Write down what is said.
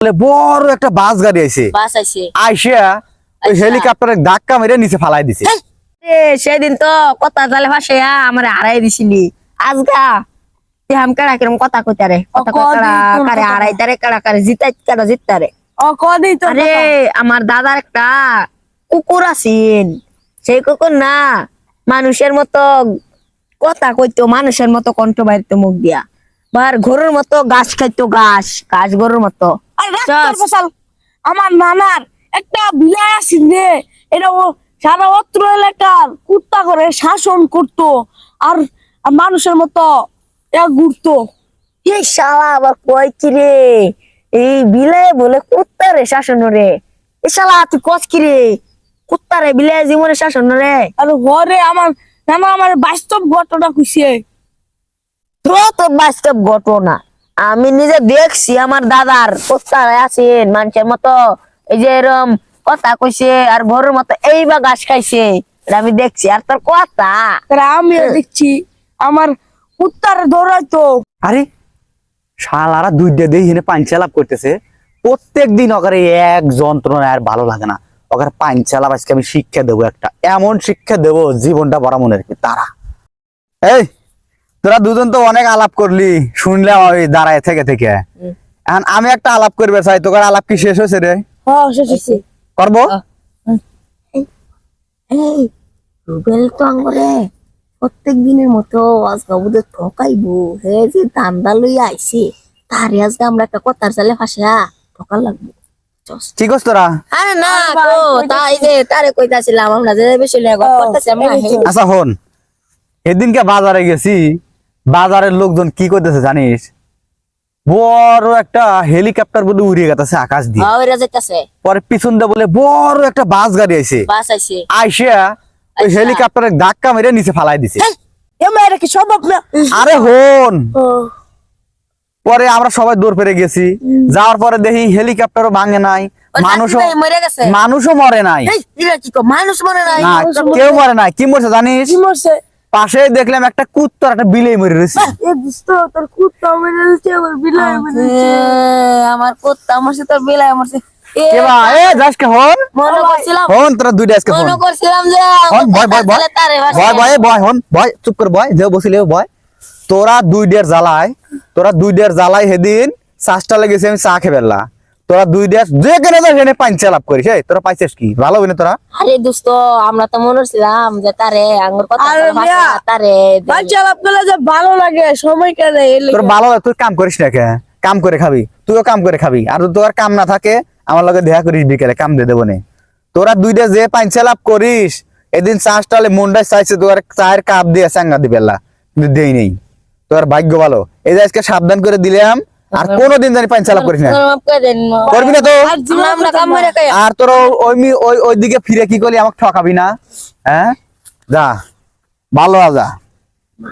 বলে বড় একটা বাস গাড়ি আইছে। বাস আইছে। আইসা ওই। হেলিকপ্টারের ধাক্কা মেরে নিচে ফালাই দিছে। সেদিন তো কথা জালে ভাসে আমার হারাই দিছিলি। আজগা। হাম কাড়া কিরম কথা কইতা রে? কথা কদিন কারে হারাই তারে কাড়া কারে জিতাই কাড়া জিততা ও কদি তো আরে আমার দাদার একটা কুকুর আছেন সেই কুকুর না মানুষের মতো কথা কইতো মানুষের মতো কণ্ঠ বাইরতো মুখ দিয়া। বার গরুর মতো গাছ খাইতো গাছ গাছ গরুর মতো। ফসল আমার নানার একটা বিলাই আছিল রে। এটা ও সারা অত্র এলাকার কুত্তা করে শাসন করতো। আর মানুষের মতো এ ঘুরতো। এই শালা আবার কয় কি রে? এই বিলে বলে কুত্তা রে শাসন রে। এই শালা তুই কস কি রে? কুত্তা রে বিলে জীবনে শাসন রে। আর ঘরে আমার নানা আমার বাস্তব ঘটনা খুশি তো তোর বাস্তব ঘটনা। আমি নিজে দেখছি আমার দাদার কুত্তা আছেন মানুষের মতো। এই যে এরম কথা কইছে আর ঘরের মতো এই বা ঘাস খাইছে আমি দেখছি। আর তোর কথা? তারা আমিও দেখছি আমার কুত্তারে দৌড়াইতো আরে শালারা দুইটা দিয়ে হিনে পাঞ্চা লাভ করতেছে। প্রত্যেক দিন ওখানে এক যন্ত্রণা আর ভালো লাগে না। ওখানে পাঞ্চা লাভ আজকে আমি শিক্ষা দেবো একটা। এমন শিক্ষা দেবো জীবনটা বড় মনে রাখবি তারা। এই তোরা দুজন তো অনেক আলাপ করলি শুনলাম আমি দাঁড়ায় থেকে থেকে। এখন আমি একটা আলাপ করবে চাই তোকার আলাপ কি শেষ হয়েছে রে? হ্যাঁ করব? রুবেল তো আঙ্গরে প্রত্যেক দিনের মতো আজকে ওদের ঠকাইবো। হে যে দান্দা লইয়া আইছে তারে আজকে আমরা একটা কথার চালে ফাঁসা ঠকার লাগবো। চস। কি করছ তোরা? আরে না তো তাই যে তারে কইতাছিলাম আমরা যে বেশি লেগে করতেছি আমরা এই আচ্ছা হন। এদিনকে বাজারে গেছি বাজারের লোকজন কি করতেছে জানিস? বড় একটা হেলিকপ্টার বলে উড়িয়ে গেছে আকাশ দিয়ে। হ্যাঁ, পরে পিছন দিয়ে বলে বড় একটা বাস গাড়ি আইছে। বাস আইছে। আইসা ওই। হেলিকপ্টারের ধাক্কা মেরে নিচে ফালাই দিছে। কি সম্ভব না আরে হন পরে আমরা সবাই দৌড় পেরে গেছি। যাওয়ার পরে দেখি হেলিকপ্টারও ভাঙে নাই। মানুষও মরে মানুষও মরে নাই। মানুষ মরে নাই। কেউ মরে নাই। কি মরছে জানিস? কি মরছে? পাশে দেখলাম একটা কুত্তার একটা বিলেই মরে রয়েছে। এ তোর কুত্তা মেরে আমার বিলাই মেরে এ, আমার কুত্তা মরছে তোর বিলাই মরছে। এ, কেবা এ যাসকে হন। হন তোরা দুইটা আজকে ফোন মনে করছিলাম যে হন ভয় ভয় ভয় আমার তারে ভাসে। ভয় ভয় ভয় হন ভয় চুপ করে ভয় যে বসিলে ভয় তোরা দুই ডের জ্বালায় তোরা দুই ডের জ্বালায় সেদিন চাষটা লেগেছে আমি চা খেবেলা তোরা দুই দেশ যে কেন সেখানে পাঞ্চা লাভ করিস এই তোরা পাইছিস কি? ভালো হবে না তোরা? আরে দোস্ত আমরা তো মনে যে তারে আঙ্গুর কথা তারে দেবে। লাভ করলে যে ভালো লাগে সময় তোর ভালো তুই কাম করিস না কে কাম করে খাবি তুইও কাম করে খাবি। আর তোর কাম না থাকে আমার লগে দেখা করিস বিকেলে কাম দিয়ে দেবো নে। তোরা দুইটা যে পাঞ্চা লাভ করিস এদিন চাষ টালে মন্ডায় চাইছে তোর চায়ের কাপ দিয়ে চাঙ্গা দিবেলা। কিন্তু দেই নেই। তোর ভাগ্য ভালো। এই যে আজকে সাবধান করে দিলাম আর কোনদিন জানি পানি চালাপ করিস না। করবি না তো? আর তোর ওই ওই ওই দিকে ফিরে কি করলি? আমাকে ঠকাবি না হ্যাঁ? যা ভালো আজা। যা